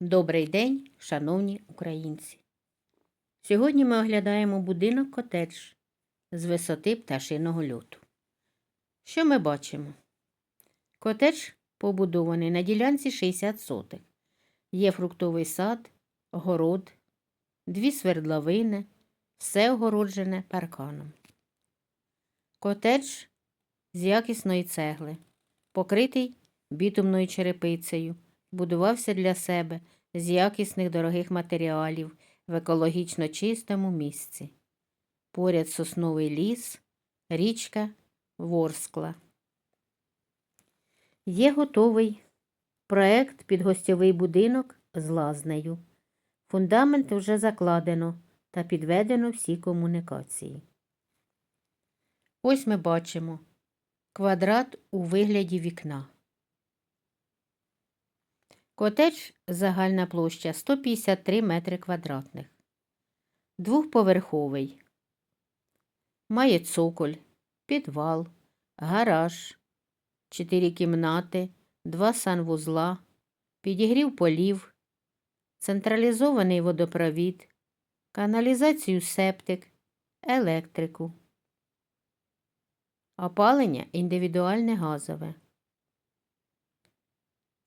Добрий день, шановні українці! Сьогодні ми оглядаємо будинок котедж з висоти пташиного льоту. Що ми бачимо? Котедж побудований на ділянці 60 сотих. Є фруктовий сад, город, дві свердловини, все огороджене парканом. Котедж з якісної цегли, покритий бітумною черепицею, будувався для себе з якісних дорогих матеріалів в екологічно чистому місці. Поряд сосновий ліс, річка Ворскла. Є готовий проект під гостьовий будинок з лазнею. Фундамент вже закладено та підведено всі комунікації. Ось ми бачимо квадрат у вигляді вікна. Котедж загальна площа 153 метри квадратних. Двохповерховий. Має цоколь, підвал, гараж, 4 кімнати, 2 санвузла, підігрів полів, централізований водопровід, каналізацію септик, електрику. Опалення індивідуальне газове.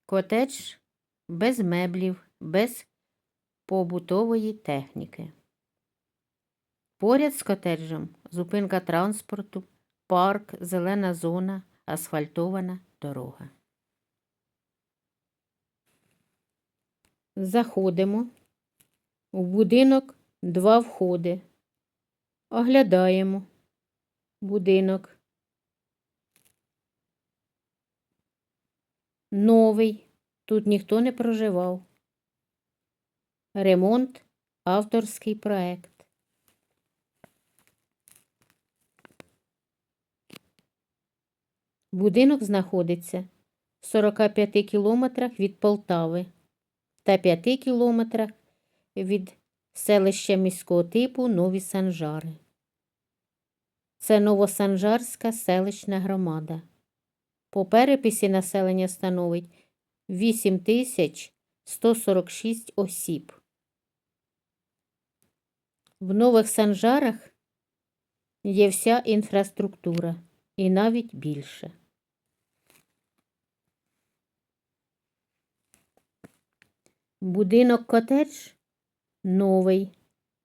Котедж без меблів, без побутової техніки. Поряд з котеджем зупинка транспорту, парк, зелена зона, асфальтована дорога. Заходимо. У будинок два входи. Оглядаємо будинок. Новий. Тут ніхто не проживав. Ремонт авторський проект. Будинок знаходиться в 45 кілометрах від Полтави та 5 кілометрах від селища міського типу Нові Санжари. Це Новосанжарська селищна громада. По переписі населення становить 8146 осіб. В Нових Санжарах є вся інфраструктура і навіть більше. Будинок котедж новий.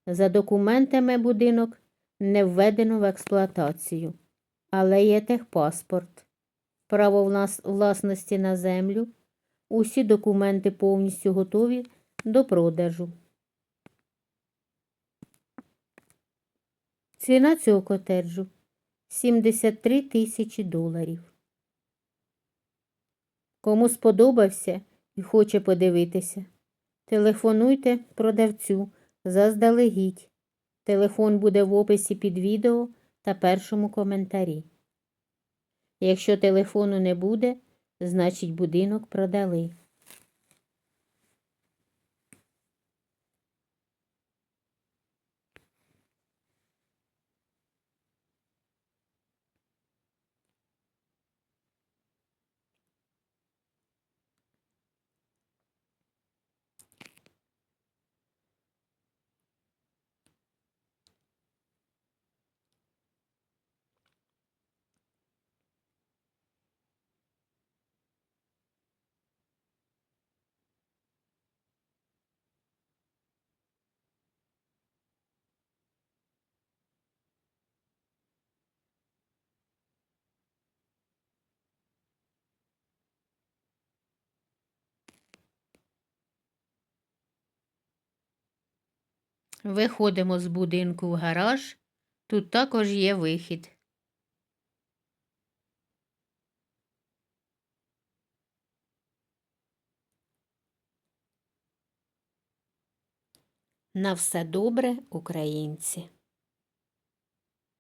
За документами будинок не введено в експлуатацію, але є техпаспорт, право власності на землю. Усі документи повністю готові до продажу. Ціна цього котеджу 73 тисячі доларів. Кому сподобався і хоче подивитися, телефонуйте продавцю заздалегідь. Телефон буде в описі під відео та першому коментарі. Якщо телефону не буде, значить будинок продали. Виходимо з будинку в гараж. Тут також є вихід. На все добре, українці!